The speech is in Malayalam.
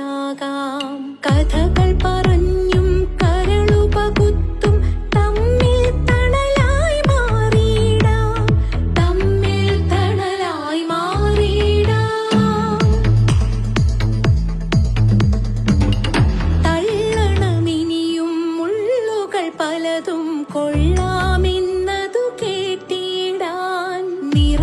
തന്നെയാകാം കഥകൾ പറഞ്ഞും കരളുപകുത്തും തമ്മിൽ തണലായി മാറിയിടാം. തമ്മിൽ തണലായി മാറിയിടാം. തള്ളണമിനിയും മുള്ളുകൾ പലതും കൊള്ളാമെന്നതു കേട്ടിടാൻ നിറ